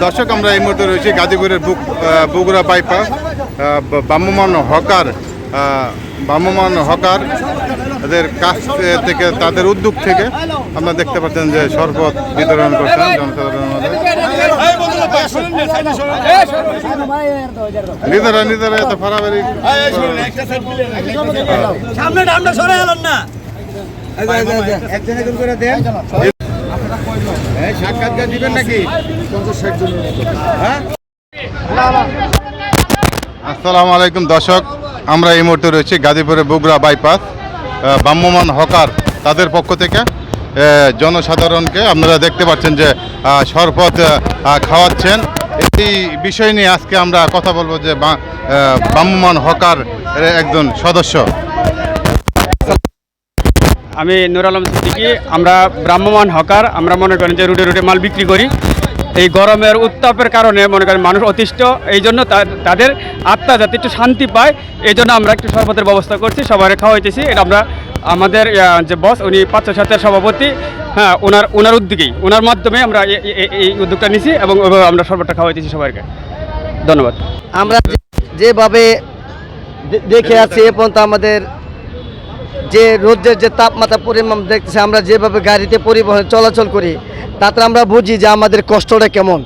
দর্শক আমরা এই মুহূর্তে রয়েছি গাজীপুরের বুক বগুড়া বাইপাস। আহ, ব- ভ্রাম্যমাণ হকার আহ, হকার এদের কাছ থেকে তাদের উদ্যোগ থেকে আপনারা দেখতে পাচ্ছেন যে শরবত বিতরণ করছেন জনসাধারণের মধ্যে নিজেরা নিজেরা এত ফারাবারি। সামনে সরে না। সাক্ষাৎকার দিবেন নাকি? আসসালামু আলাইকুম দর্শক। আমরা এই মুহূর্তে রয়েছি গাজীপুরের বগুড়া বাইপাস। আহ, ভ্রাম্যমাণ হকার তাদের পক্ষ থেকে জনসাধারণকে আপনারা দেখতে পাচ্ছেন যে শরবত খাওয়াচ্ছেন। এই বিষয় নিয়ে আজকে আমরা কথা বলব যে বা- আহ, ভ্রাম্যমাণ হকার একজন সদস্য। আমি নুর আলম সিদ্দিকি আমরা ভ্রাম্যমান হকার আমরা মনে করেন যে রুটে রুটে মাল বিক্রি করি। এই গরমের উত্তাপের কারণে মনে করেন মানুষ অতিষ্ঠ এই জন্য তাদের আত্মা যাতে একটু শান্তি পায় এই জন্য আমরা একটু শরবতের ব্যবস্থা করছি সবাই খাওয়াইতেছি। এটা আমরা আমাদের যে বস উনি পাঁচ সাতের সভাপতি হ্যাঁ ওনার ওনার উদ্যোগেই, ওনার মাধ্যমে আমরা এই উদ্যোগটা নিছি এবং ওইভাবে আমরা শরবতটা খাওয়াইতেছি সবাইকে। ধন্যবাদ। আমরা যেভাবে দেখে আছি এ পর্যন্ত আমাদের যে রোদের যে তাপমাত্রা পরিমাণ দেখতেছি, আমরা যেভাবে গাড়িতে পরিবহন চলাচল করি, তাতে আমরা বুঝি যে আমাদের কষ্টটা কেমন।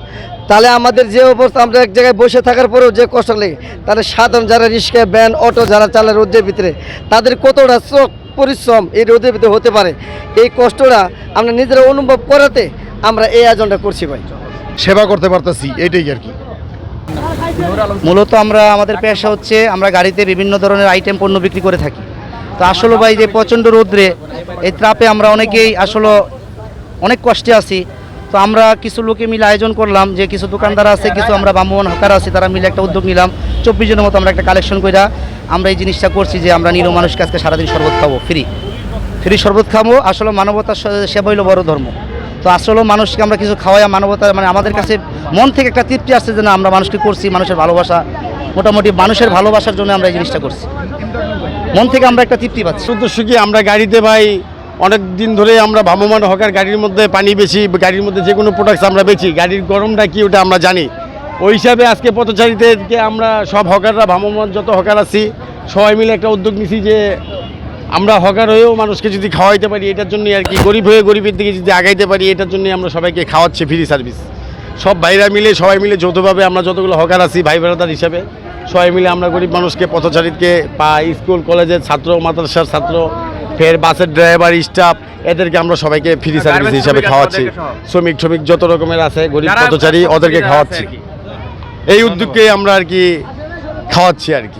তাহলে আমাদের যে অবস্থা, আমরা এক জায়গায় বসে থাকার পরেও যে কষ্ট লাগে, তাহলে সাধারণ যারা রিক্সা ভ্যান, অটো যারা চালায় রোদের ভিতরে, তাদের কতটা শ্রম পরিশ্রম এই রোদে ভিতরে হতে পারে। এই কষ্টটা আমরা নিজেরা অনুভব করাতে আমরা এই আয়োজনটা করছি ভাই। সেবা করতে পারতেছি এটাই আর কি। মূলত আমরা আমাদের পেশা হচ্ছে আমরা গাড়িতে বিভিন্ন ধরনের আইটেম পণ্য বিক্রি করে থাকি। তো আসলে ভাই যে প্রচণ্ড রোদ্রে এই ত্রাপে আমরা অনেকেই আসলে অনেক কষ্টে আছি। তো আমরা কিছু লোকে মিলে আয়োজন করলাম, যে কিছু দোকানদার আছে, কিছু আমরা বামন, হকার আছি, তারা মিলে একটা উদ্যোগ নিলাম। চব্বিশ জনের মতো আমরা একটা কালেকশন কইরা আমরা এই জিনিসটা করছি যে আমরা নিরো মানুষকে আজকে সারাদিন শরবত খাব ফ্রি ফ্রি শরবত খাব, আসলে মানবতার সেবা হইল বড় ধর্ম। তো আসলে মানুষকে আমরা কিছু খাওয়াই মানবতা মানে আমাদের কাছে মন থেকে একটা তৃপ্তি আসছে যে না, আমরা মানুষকে করছি, মানুষের ভালোবাসা, মোটামুটি মানুষের ভালোবাসার জন্য আমরা এই জিনিসটা করছি। মন থেকে আমরা একটা তৃপ্তি পাচ্ছি। উদ্দেশ্য কি আমরা গাড়িতে ভাই অনেক দিন ধরে আমরা ভ্রাম্যমান হকার গাড়ির মধ্যে পানি বেশি, গাড়ির মধ্যে যে কোনো প্রোডাক্টস আমরা বেচি। গাড়ির গরমটা কি ওটা আমরা জানি। ওই হিসাবে আজকে পথচারীদেরকে আমরা সব হকাররা ভ্রাম্যমান যত হকার আছি, সবাই মিলে একটা উদ্যোগ নিছি যে আমরা হকার হয়েও মানুষকে যদি খাওয়াইতে পারি, এটার জন্যই আর কি। গরিব হয়ে গরিবের দিকে যদি আগাইতে পারি, এটার জন্য আমরা সবাইকে খাওয়াচ্ছি ফ্রি সার্ভিস সব ভাইরা মিলে, সবাই মিলে যৌথভাবে আমরা যতগুলো হকার আছি, ভাই বেড়াদার হিসাবে, সবাই মিলে আমরা গরিব মানুষকে পথচারীকে বা স্কুল, কলেজের ছাত্র, মাদ্রাসার ছাত্র ফের বাসের ড্রাইভার স্টাফ এদেরকে আমরা সবাইকে ফ্রি সার্ভিস হিসাবে খাওয়াচ্ছি। শ্রমিক শ্রমিক যত রকমের আছে গরিব পথচারী ওদেরকে খাওয়াচ্ছি। এই উদ্যোগকে আমরা আর কি খাওয়াচ্ছি আর কি।